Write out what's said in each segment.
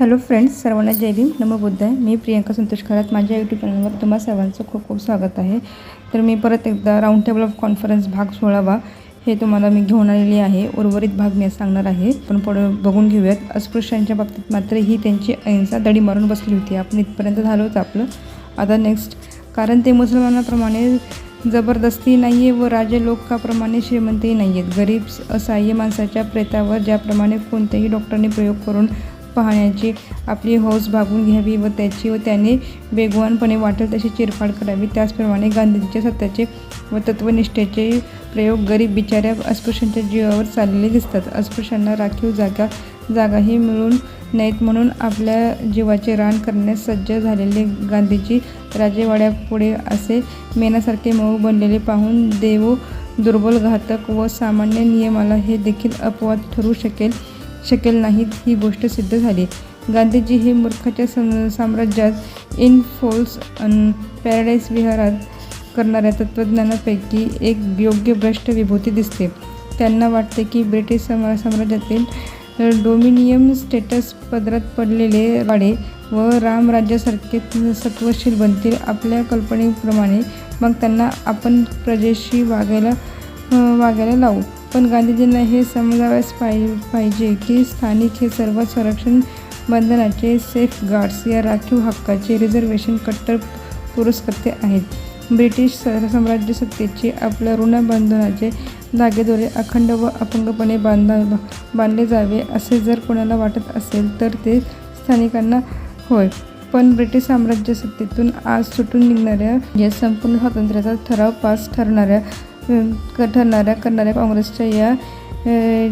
Hello friends सर्वांना जय भीम. नमो बुद्ध आहे. मी प्रियंका संतोष खरात. माझ्या यूट्यूब चॅनलवर तुम्हा सर्वांचं खूप खूप स्वागत आहे. तर मी परत एकदा राऊंड टेबल ऑफ कॉन्फरन्स भाग सोळावा हे तुम्हाला मी घेऊन आलेली आहे. उर्वरित भाग मी सांगणार आहे. पण पुढे बघून घेऊयात. अस्पृश्यांच्या बाबतीत मात्र ही त्यांची अहिंसा दडी मारून बसली होती. आपण इथपर्यंत झालोच आपलं. आता नेक्स्ट कारण ते मुसलमानाप्रमाणे जबरदस्ती नाही आहे व राजे लोकाप्रमाणे श्रीमंतही नाही आहेत गरीब असहाय्य माणसाच्या प्रेतावर ज्याप्रमाणे कोणत्याही डॉक्टरने प्रयोग करून पाहण्याची आपली हौस भागून घ्यावी व त्याची व त्याने वेगवानपणे वाटेल तशी चिरफाड करावी. त्याचप्रमाणे गांधीजीच्या सत्याचे व तत्वनिष्ठेचे प्रयोग गरीब बिचाऱ्या अस्पृश्यांच्या जीवावर चाललेले दिसतात. अस्पृश्यांना राखीव जागा जागाही मिळून नाहीत म्हणून आपल्या जीवाचे रान करण्यास सज्ज झालेले गांधीजी राजेवाड्यापुढे असे मेनासारखे मऊ बनलेले पाहून देव दुर्बल घातक व सामान्य नियमाला हे देखील अपवाद ठरू शकेल. शकेल नाहीत ही गोष्ट सिद्ध झाली. गांधीजी हे मूर्खाच्या सम साम्राज्यात इन फोल्स अन पॅराडाईस विहारात करणाऱ्या तत्त्वज्ञानापैकी एक योग्य भ्रष्ट विभूती दिसते. त्यांना वाटते की ब्रिटिश सम साम्राज्यातील डोमिनियम स्टेटस पदरात पडलेले वाडे व रामराज्यासारखे सत्वशील बनतील आपल्या कल्पनेप्रमाणे. मग त्यांना आपण प्रजेशी वागायला वागायला लावू. पण गांधीजींना हे समजावयास पाहि पाहिजे की स्थानिक हे सर्व संरक्षण बंधनाचे सेफ गार्ड्स या राखीव हक्काचे रिझर्वेशन कट्टर पुरस्कर्ते आहेत. ब्रिटिश साम्राज्य सत्तेचे आपल्या ऋणबंधनाचे धागेदोरे अखंड व अपंगपणे बांधा बांधले जावे असे जर कोणाला वाटत असेल तर ते स्थानिकांना होय. पण ब्रिटिश साम्राज्य सत्तेतून आज सुटून निघणाऱ्या या संपूर्ण स्वातंत्र्याचा ठराव पास ठरणाऱ्या ठरणाऱ्या करणाऱ्या काँग्रेसच्या या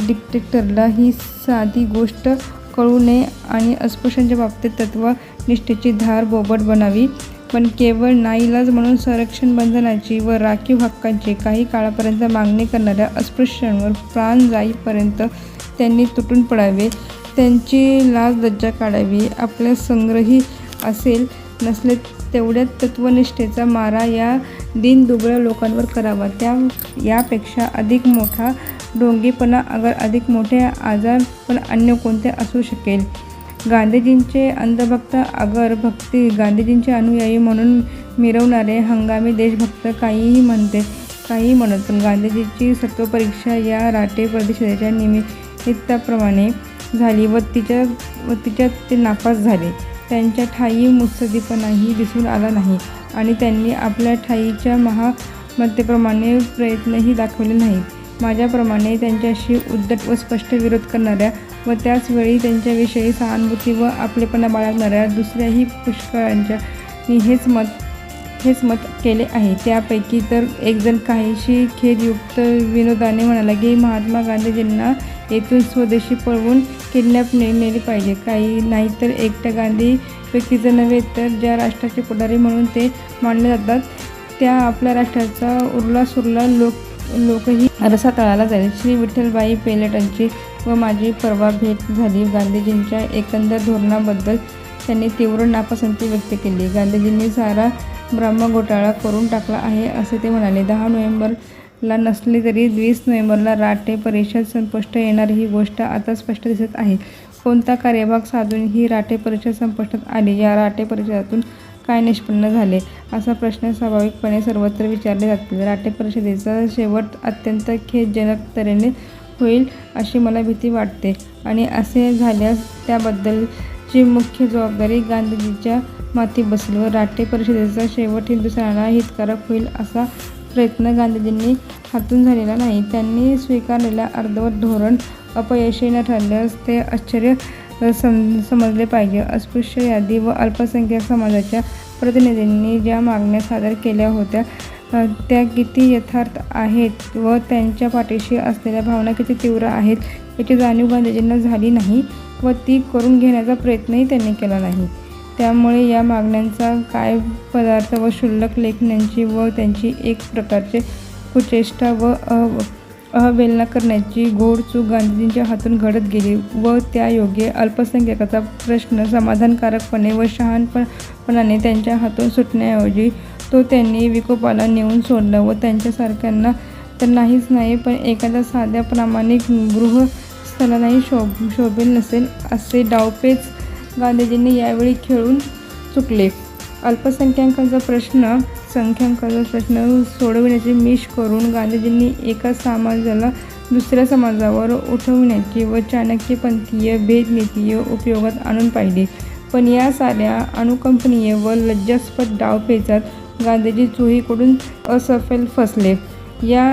डिक्टेक्टरला ही साधी गोष्ट कळू नये आणि अस्पृश्यांच्या बाबतीत तत्वनिष्ठेची धार बोबट बनावी. पण केवळ नाईलाज म्हणून संरक्षण बंधनाची व राखीव हक्कांची काही काळापर्यंत मागणी करणाऱ्या अस्पृश्यांवर प्राण जाईपर्यंत त्यांनी तुटून पडावे. त्यांची लाज लज्जा काढावी. आपल्या संग्रही असेल नसले तेवढ्या तत्वनिष्ठेचा मारा या दिनदुबळ्या लोकांवर करावा. त्या यापेक्षा अधिक मोठा ढोंगीपणा अगर अधिक मोठे आजार पण अन्य कोणते असू शकेल? गांधीजींचे अंधभक्त अगर भक्ती गांधीजींचे अनुयायी म्हणून मिरवणारे हंगामी देशभक्त काहीही म्हणते काही म्हणत पण गांधीजीची सत्वपरीक्षा या राटे परिषदेच्या निमित्ताप्रमाणे झाली व तिच्या व तिच्यात ते नापास झाले. त्यांच्या ठाई मुत्सदीपणाही दिसून आला नाही आणि त्यांनी आपल्या ठाईच्या महामत्तेप्रमाणे प्रयत्नही दाखवले नाहीत. माझ्याप्रमाणे त्यांच्याशी उद्धट व स्पष्ट विरोध करणाऱ्या व त्याचवेळी त्यांच्याविषयी सहानुभूती व आपलेपणा बाळगणाऱ्या दुसऱ्याही पुष्कळांच्या हेच मत हेच मत केले आहे. त्यापैकी तर एकजण काहीशी खेदयुक्त विनोदाने म्हणाला की महात्मा गांधीजींना येथून स्वदेशी पळवून किडनॅप ने नेली पाहिजे. काही नाहीतर एकट्या गांधी व्यक्तीचं नव्हे तर ज्या राष्ट्राचे पुढारी म्हणून ते मानले जातात त्या आपल्या राष्ट्राचा उरला सुरला लोक लोकही रसा तळाला जाईल. श्री विठ्ठलबाई पेलेटांची व माझी परवा भेट झाली. गांधीजींच्या एकंदर धोरणाबद्दल त्यांनी तीव्र नापसंती व्यक्त केली. गांधीजींनी सारा ब्रह्म घोटाळा करून टाकला आहे असे ते म्हणाले. दहा नोव्हेंबर ला नसली तरी वीस नोव्हेंबरला राटे परिषद संपुष्ट येणार ही गोष्ट आता स्पष्ट दिसत आहे. कोणता कार्यभाग साधून ही राटे परिषद संपुष्टात आली? या राटे परिषदातून काय निष्पन्न झाले? असा प्रश्न स्वाभाविकपणे सर्वत्र विचारले जातील. राटे परिषदेचा शेवट अत्यंत खेदजनक तऱ्हेने होईल अशी मला भीती वाटते. आणि असे झाल्यास त्याबद्दलची मुख्य जबाबदारी गांधीजीच्या माती बसेल व राटे परिषदेचा शेवट हिंदुस्थानाला हितकारक होईल असा प्रयत्न गांधीजींनी हातून झालेला नाही त्यांनी स्वीकारलेला अर्धवट धोरण अपयशी न ठरल्यास ते आश्चर्य सम समजले पाहिजे. अस्पृश्य यादी व अल्पसंख्याक समाजाच्या प्रतिनिधींनी ज्या मागण्या सादर केल्या होत्या त्या किती यथार्थ आहेत व त्यांच्या पाठीशी असलेल्या भावना किती तीव्र आहेत याची जाणीव गांधीजींना झाली नाही व ती करून घेण्याचा प्रयत्नही त्यांनी केला नाही. त्यामुळे या मागण्यांचा काय पदार्थ व क्षुल्लक लेखण्यांची व त्यांची एक प्रकारचे कुचेष्टा व अवहेलना करण्याची गोड चूक गांधीजींच्या हातून घडत गेली व त्यायोगे अल्पसंख्याकाचा प्रश्न समाधानकारकपणे व शहाणपणाने त्यांच्या हातून सुटण्याऐवजी तो त्यांनी विकोपाला नेऊन सोडला व त्यांच्यासारख्यांना तर नाहीच नाही पण एखाद्या साध्या प्रामाणिक गृहस्थालाही शोभ शोभेल नसेल असे डावपेच गांधीजींनी यावेळी खेळून चुकले. अल्पसंख्याकांचा प्रश्न संख्यांकाचा प्रश्न सोडविण्याचे मिश करून गांधीजींनी एका समाजाला दुसऱ्या समाजावर उठवण्याची व चाणक्यपंथीय भेदनीतीय उपयोगात आणून पाहिली. पण या साऱ्या अनुकंपनीय व लज्जास्पद डावपेचात गांधीजी चोहीकडून असफल फसले. या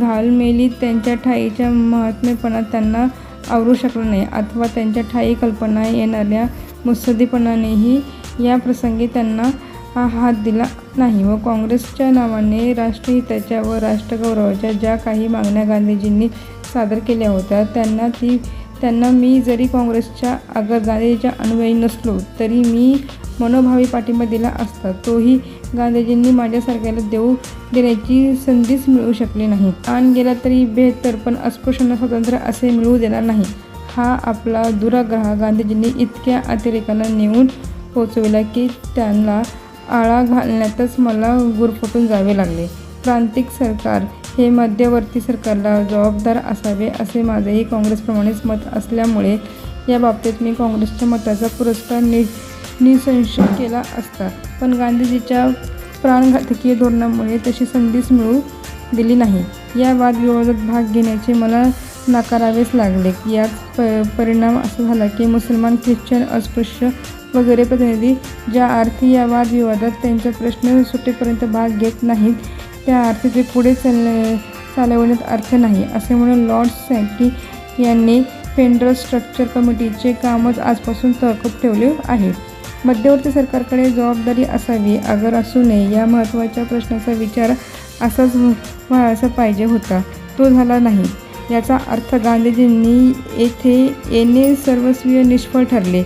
घालमेलीत त्यांच्या ठाईच्या महात्मेपणा त्यांना आवरू शकला नाही अथवा त्यांच्या ठाई कल्पना येणाऱ्या मुत्सद्दीपणानेही या प्रसंगी त्यांना हात दिला नाही. व काँग्रेसच्या नावाने राष्ट्रहिताच्या व राष्ट्रगौरवाच्या ज्या काही मागण्या गांधीजींनी सादर केल्या होत्या त्यांना ती त्यांना मी जरी काँग्रेसच्या अगर गांधीजीच्या अनुयायी नसलो तरी मी मनोभावी पाठिंबा दिला असता तोही गांधीजींनी माझ्यासारख्याला देऊ देण्याची संधीच मिळू शकली नाही. आण गेला तरी बेहतर पण अस्पृश्यांना स्वातंत्र्य असे मिळू देणार नाही. हा आपला दुराग्रह गांधीजींनी इतक्या अतिरेकांना नेऊन पोचविला की त्यांना आळा घालण्यातच मला गुरफटून जावे लागले. प्रांतिक सरकार हे मध्यवर्ती सरकारला जबाबदार असावे असे माझेही काँग्रेसप्रमाणेच मत असल्यामुळे या बाबतीत मी काँग्रेसच्या मताचा पुरस्कार नि निसंशय केला असता. पण गांधीजीच्या प्राणघातकीय धोरणामुळे तशी संधीच मिळू दिली नाही. या वादविवादात भाग घेण्याचे मला नाकारावेच लागले. याच प परिणाम असा झाला की मुसलमान ख्रिश्चन अस्पृश्य वगैरे प्रतिनिधी ज्या अर्थी या वादविवादात त्यांचा प्रश्न सुटेपर्यंत भाग घेत नाहीत त्या अर्थी ते पुढे चाल चालवण्यात अर्थ नाही. असे म्हणून लॉर्ड सँकी यांनी फेडरल स्ट्रक्चर कमिटीचे कामच आजपासून तहकूब ठेवले आहे. मध्यवर्ती सरकारकडे जबाबदारी असावी अगर असू नये या महत्त्वाच्या प्रश्नाचा विचार असाच व्हायचा पाहिजे होता. तो झाला नाही. याचा अर्थ गांधीजींनी येथे येणे सर्वस्वीय निष्फळ ठरले.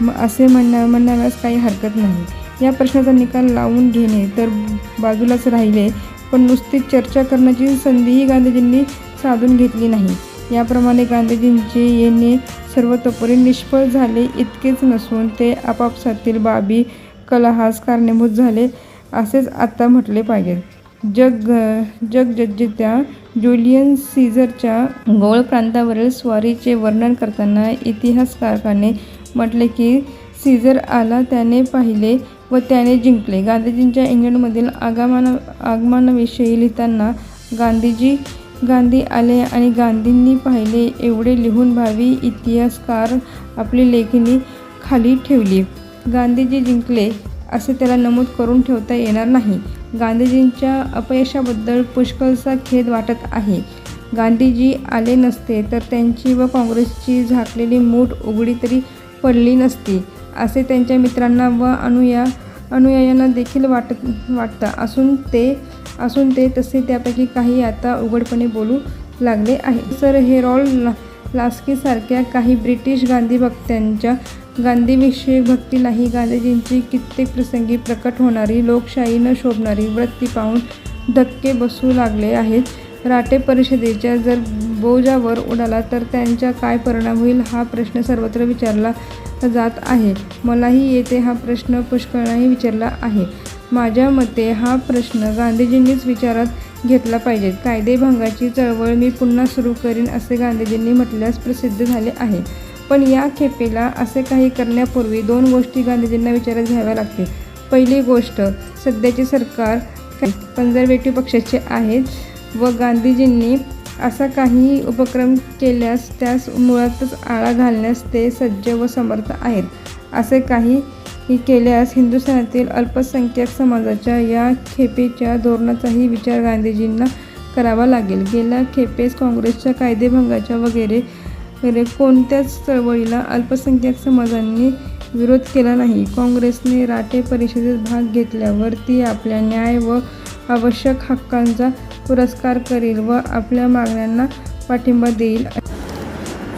म असे म्हणण्या म्हणण्यास काही हरकत नाही. या प्रश्नाचा निकाल लावून घेणे तर बाजूलाच राहिले पण नुसती चर्चा करण्याची संधीही गांधीजींनी साधून घेतली नाही. याप्रमाणे गांधीजींचे येणे सर्वतोपरी निष्फळ झाले इतकेच नसून ते आपापसातील बाबी कलहास कारणीभूत झाले असेच आत्ता म्हटले पाहिजे. जग जगजज्जेत्या ज्युलियन सीझरच्या गोळ प्रांतावरील स्वारीचे वर्णन करताना इतिहासकारकाने म्हटले की सीझर आला त्याने पाहिले व त्याने जिंकले. गांधीजींच्या इंग्लंडमधील आगमना आगमनाविषयी लिहिताना गांधीजी गांधी आले आणि गांधींनी पाहिले एवढे लिहून भावी इतिहासकार आपली लेखणी खाली ठेवली. गांधीजी जिंकले. असे त्याला नमूद करून ठेवता येणार नाही. गांधीजींच्या अपयशाबद्दल पुष्कळसा खेद वाटत आहे. गांधीजी आले नसते तर त्यांची व काँग्रेसची झाकलेली मूठ उघडी तरी पडली नसती असे त्यांच्या मित्रांना व अनुया अनुयायांना देखील वाटत वाटतं. असून ते असून ते तसे त्यापैकी काही आता उघडपणे बोलू लागले आहे सर हेरॉल्ड ला लास्कीसारख्या काही ब्रिटिश गांधी भक्तांच्या गांधीविषयक भक्तीलाही गांधीजींची कित्येक प्रसंगी प्रकट होणारी लोकशाही न शोभणारी वृत्ती पाहून धक्के बसू लागले आहेत. राटे परिषदेच्या जर बोजावर उडाला तर त्यांचा काय परिणाम होईल हा प्रश्न सर्वत्र विचारला जात आहे. मलाही येथे हा प्रश्न पुष्कळाही विचारला आहे. माझ्या मते हा प्रश्न गांधीजींनीच विचारात घेतला पाहिजे. कायदेभंगाची चळवळ मी पुन्हा सुरू करीन असे गांधीजींनी म्हटल्यास प्रसिद्ध झाले आहे. पण या खेपेला असे काही करण्यापूर्वी दोन गोष्टी गांधीजींना विचारात घ्याव्या लागतील. पहिली गोष्ट सध्याचे सरकार कन्झर्वेटिव्ह पक्षाचे आहेत व गांधीजींनी असा काही उपक्रम केल्यास त्यास मुळातच आळा घालण्यास ते सज्ज व समर्थ आहेत. असे काही केल्यास हिंदुस्थानातील अल्पसंख्याक समाजाच्या या खेपेच्या धोरणाचाही विचार गांधीजींना करावा लागेल. गेल्या खेपेस काँग्रेसच्या कायदेभंगाच्या वगैरे वगैरे कोणत्याच चळवळीला अल्पसंख्याक समाजांनी विरोध केला नाही. काँग्रेसने राटे परिषदेत भाग घेतल्यावर ती आपल्या न्याय व आवश्यक हक्कांचा पुरस्कार करेल व आपल्या मागण्यांना पाठिंबा देईल.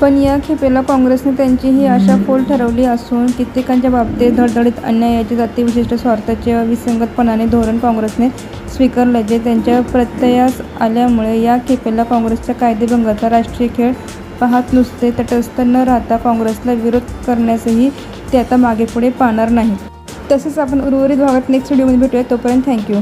पण या खेपेला काँग्रेसने त्यांची ही आशा फोल ठरवली असून कित्येकांच्या बाबतीत धडधडीत अन्यायाचे जातीविशिष्ट स्वार्थाचे विसंगतपणाने धोरण काँग्रेसने स्वीकारल्याचे त्यांच्या प्रत्ययास आल्यामुळे या खेपेला काँग्रेसच्या कायदेभंगाचा राष्ट्रीय खेळ पाहत नुसते तटस्थ न राहता काँग्रेसला विरोध करण्यासही ते आता मागेपुढे पाहणार नाही. तसेच आपण उर्वरित भागात नेक्स्ट व्हिडिओमध्ये भेटूया. तोपर्यंत थँक्यू